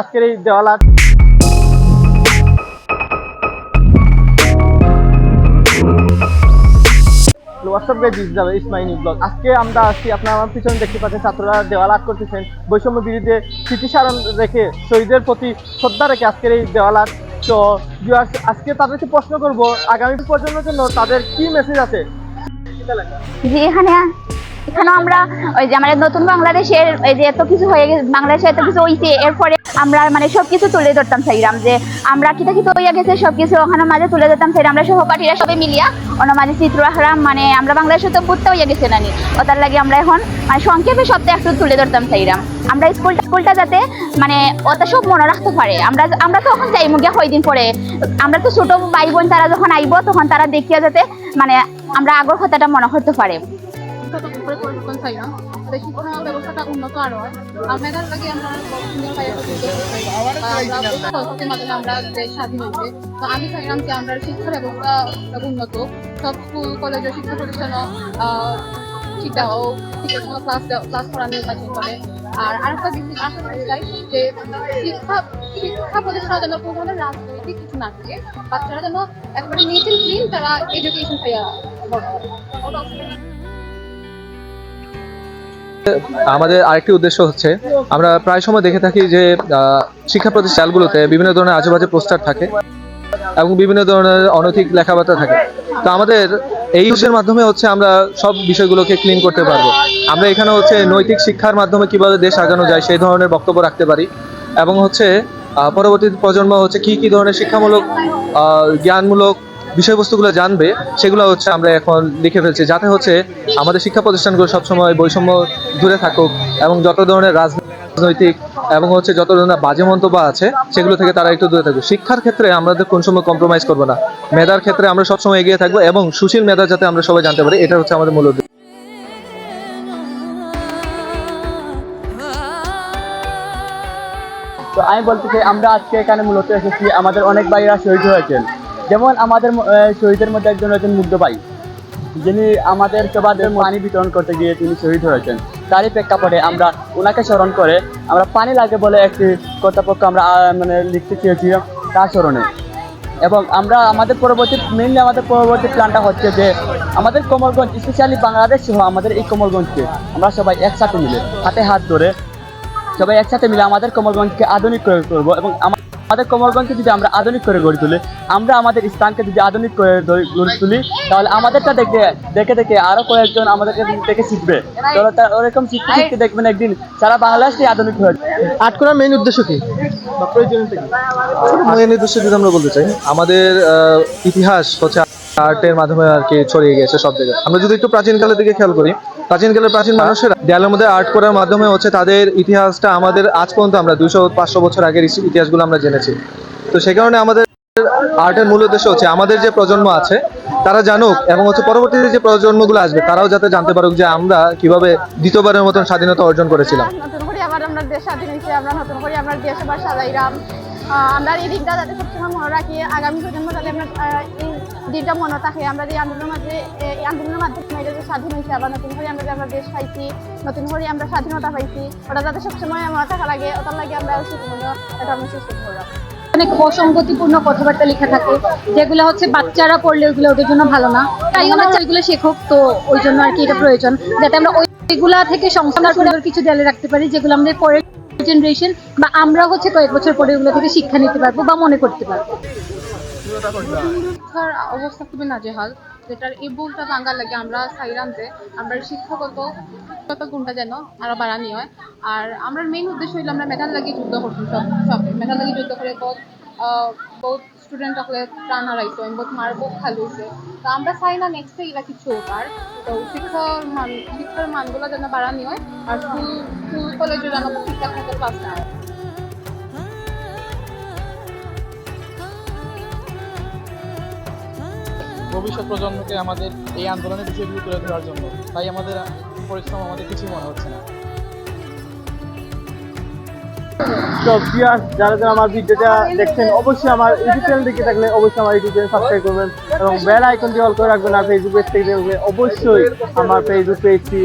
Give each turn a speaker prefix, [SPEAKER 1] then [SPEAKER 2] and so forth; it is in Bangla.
[SPEAKER 1] আজকের এই দেওয়ালা হোয়াটসঅ্যাপ আজকে আমরা আসছি আপনারা আমার পিছনে দেখতে পাচ্ছেন, ছাত্ররা দেওয়াল আট করতেছেন। বৈষম্য বিরুদ্ধে স্মৃতিসারণ রেখে শহীদের প্রতি শ্রদ্ধা রেখে আজকের এই দেওয়াল আট তো আজকে তাদেরকে প্রশ্ন করব, আগামী প্রজন্মের জন্য তাদের কি মেসেজ আছে?
[SPEAKER 2] এখানে আমরা ওই যে আমাদের নতুন বাংলাদেশের এই যে এত কিছু হয়ে গেছে, বাংলাদেশে এত কিছু হয়েছে এরপরে আমরা মানে সবকিছু তুলে ধরতাম চাইলাম যে আমরা কিতা কিতা হইয়া গেছে, সবকিছু ওখানে মাঝে তুলে ধরতাম চাইলাম আমরা সহপাঠীরা সবাই মিলিয়া অন্য মাঝে চিত্র হারাম মানে আমরা বাংলাদেশে তো পড়তে হইয়া গেছে নানি। ওটার লাগে আমরা এখন মানে সংক্ষেপে সপ্তাহে একটু তুলে ধরতাম চাইলাম আমরা স্কুলটা স্কুলটা যাতে মানে ওটা সব মনে রাখতে পারে। আমরা আমরা তো এখন যাই মুগিয়া কয়দিন পরে। আমরা তো ছোট ভাই বোন তারা যখন আইব, তখন তারা দেখিয়া যাতে মানে আমরা আগর কথাটা মনে করতে পারে।
[SPEAKER 3] ছোট করে পরিবর্তন চাই না যে শিক্ষা ব্যবস্থাটা উন্নত আরও হয় আর মেধার লাগে আমরা আমরা দেশ স্বাধীন হয়েছে তো আমি চাইলাম যে আমরা শিক্ষা ব্যবস্থা উন্নত সব স্কুল কলেজের শিক্ষা প্রতিষ্ঠানও আহ, শিক্ষা ও শিক্ষা ক্লাস ক্লাস করা নির্বাচন করে আর আরেকটা জিনিস করতে চাই যে শিক্ষা শিক্ষা প্রতিষ্ঠানের জন্য কোনো ধরনের রাজনৈতিক কিছু না থাকে বাচ্চারা যেন একবারে নিট ক্লিন তারা এডুকেশন পাইয়া বড়
[SPEAKER 4] আমাদের আরেকটি উদ্দেশ্য হচ্ছে, আমরা প্রায় সময় দেখে থাকি যে শিক্ষা প্রতিষ্ঠানগুলোতে বিভিন্ন ধরনের আজেবাজে পোস্টার থাকে এবং বিভিন্ন ধরনের অনৈতিক লেখাবার্তা থাকে। তো আমাদের এই ইউসের মাধ্যমে হচ্ছে আমরা সব বিষয়গুলোকে ক্লিন করতে পারব। আমরা এখানে হচ্ছে নৈতিক শিক্ষার মাধ্যমে কীভাবে দেশ আগানো যায় সেই ধরনের বক্তব্য রাখতে পারি এবং হচ্ছে পরবর্তী প্রজন্ম হচ্ছে কি কি ধরনের শিক্ষামূলক জ্ঞানমূলক বিষয়বস্তুগুলো জানবে, সেগুলো হচ্ছে আমরা এখন লিখে ফেলছি। যাতে হচ্ছে আমাদের শিক্ষা প্রতিষ্ঠানগুলো সবসময় বৈষম্য দূরে থাকুক এবং যত ধরনের রাজনৈতিক এবং হচ্ছে যত ধরনের বাজে মন্তব্য আছে, সেগুলো থেকে তারা একটু দূরে থাকবে শিক্ষার ক্ষেত্রে আমাদের কোন সময় কম্প্রোমাইজ করব না। মেধার ক্ষেত্রে আমরা সবসময় এগিয়ে থাকব এবং সুশীল মেধা যাতে আমরা সবাই জানতে পারি, এটা হচ্ছে আমাদের মূল উদ্দেশ্য।
[SPEAKER 1] তো আমি বলতে চাই, আমরা আজকে এখানে মূলত এসেছি, আমাদের অনেক ভাইরা শহীদ হয়েছেন। যেমন আমাদের শহীদের মধ্যে একজন হয়েছেন মুগ্ধ ভাই যিনি আমাদের সবাদের পানি বিতরণ করতে গিয়ে তিনি শহীদ হয়েছেন। তারই প্রেক্ষাপটে আমরা ওনাকে স্মরণ করে আমরা পানি লাগে বলে একটি কর্তৃপক্ষ আমরা মানে লিখতে চেয়েছি তার স্মরণে। এবং আমরা আমাদের পরবর্তী মেনলি আমাদের পরবর্তী প্ল্যানটা হচ্ছে যে আমাদের কোমরগঞ্জ স্পেশালি বাংলাদেশ সহ আমাদের এই কোমরগঞ্জকে আমরা সবাই একসাথে মিলে হাতে হাত ধরে সবাই একসাথে মিলে আমাদের কোমরগঞ্জকে আধুনিক করে তুলবো এবং আমা- আমাদের কোমরগঞ্জকে যদি আমরা আধুনিক করে গড়ে তুলি আমরা আমাদের স্থানকে যদি আধুনিক করে গড়ে তুলি তাহলে আমাদেরটা দেখে দেখে দেখে আরও কয়েকজন আমাদেরকে দেখে শিখবে। তাহলে ওরকম শিখতে শিখতে দেখবেন একদিন সারা বাংলাদেশই আধুনিক হয়ে আট করার মেইন উদ্দেশ্য কি?
[SPEAKER 4] মেন উদ্দেশ্য যদি আমরা বলতে চাই আমাদের ইতিহাস হচ্ছে আর্টের মাধ্যমে আর কি ছড়িয়ে গেছে সব জায়গায়। আমরা যদি একটু প্রাচীন কালের দিকে খেয়াল করি প্রাচীন কালের প্রাচীন মানুষেরা দেয়ালের মধ্যে আর্ট করার মাধ্যমে হচ্ছে তাদের ইতিহাসটা আমাদের আজ পর্যন্ত আমরা দুশো পাঁচশো বছর আগের ইতিহাসগুলো আমরা জেনেছি। তো সেই কারণে আমাদের আর্টের মূল উদ্দেশ্য হচ্ছে আমাদের যে প্রজন্ম আছে তারা জানুক এবং হচ্ছে পরবর্তীতে যে প্রজন্মগুলো আসবে তারাও যাতে জানতে পারুক যে আমরা কীভাবে দ্বিতীয়বারের মতন স্বাধীনতা অর্জন করেছিলাম।
[SPEAKER 3] নতুন করে আবার আমরা দেশ স্বাধীন হয়েছে আমরা নতুন করে আমরা দেশ আবার সাজাইলাম আমরা এই দিনটা যাতে সবসময় মনে রাখি আগামী প্রজন্ম যাতে আমরা এই দিনটা মনে থাকে, আমরা যে আন্দোলনের মাঝে এই আন্দোলনের মাধ্যমে এটা যে স্বাধীন হয়েছে আবার নতুন করে আমরা যে আমরা দেশ পাইছি, নতুন করে আমরা স্বাধীনতা পাইছি, ওটা যাতে সবসময় মনে থাকা লাগে, ওটার লাগে আমরা শিখব এটা আমি করলাম
[SPEAKER 5] অনেক অসঙ্গতিপূর্ণ কথাবার্তা লেখা থাকে, যেগুলো হচ্ছে বাচ্চারা পড়লে ওইগুলো ওদের জন্য ভালো না। তাই বাচ্চা ওইগুলো শেখুক, তো ওই জন্য আর কি এটা প্রয়োজন। যাতে আমরা ওই- ওইগুলা থেকে সংস্কার করে কিছু দেয়ালে রাখতে পারি, যেগুলো আমাদের পরের জেনারেশন বা আমরা হচ্ছে কয়েক বছর পরে ওগুলো থেকে শিক্ষা নিতে পারব বা মনে করতে পারব।
[SPEAKER 3] শিক্ষার অবস্থা খুবই নাজেহাল। যেটার এই বলটা ভাঙার লাগে আমরা চাইলাম যে আমরা শিক্ষাগত কত গুণটা যেন আরও বাড়ানি হয়। আর আমরা মেইন উদ্দেশ্য হইল আমরা মেধার লাগি যুদ্ধ করছি সব সব। মেধার লাগি যুদ্ধ করে বহুত বহুত স্টুডেন্ট সকলে প্রাণ হারাইছে বহুত মার বহুত খাল হয়েছে তো আমরা চাই না নেক্সটে এগুলা কিছু হোক আর। তো শিক্ষার মান, শিক্ষার মানগুলো যেন বাড়ানি হয়, আর স্কুল স্কুল কলেজে যেন ঠিকঠাক মতো ক্লাস না। হয়
[SPEAKER 6] ভবিষ্যৎ প্রজন্মকে আমাদের এই আন্দোলনের বিষয়গুলো তুলে ধরার জন্য। তাই আমাদের পরিশ্রম আমাদের কিছুই মনে হচ্ছে না।
[SPEAKER 1] তো যারা যারা আমার ভিডিওটা দেখছেন অবশ্যই আমার ইউটিউব চ্যানেল দেখে থাকলে অবশ্যই আমার ইউটিউব চ্যানেল সাবস্ক্রাইব করবেন এবং বেল আইকনটি অল করে রাখবেন আর ফেসবুক পেজ থেকে অবশ্যই আমার ফেসবুক পেজটি